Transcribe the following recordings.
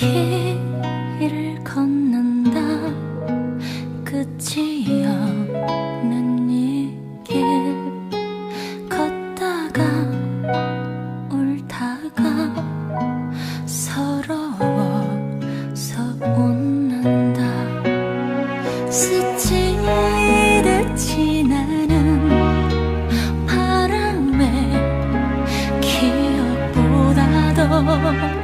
길을 걷는다. 끝이 없는 이 길 걷다가 울다가 서러워서 웃는다. 스치듯 지나는 바람에 기억보다 더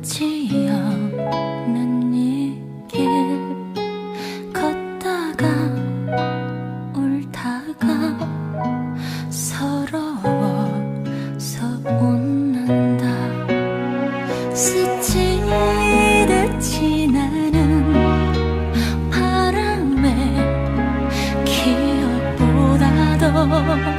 끝이 없는 이 길 걷다가 울다가 서러워서 웃는다. 스치듯 지나는 바람에 기억보다 더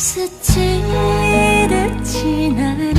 스치듯 지나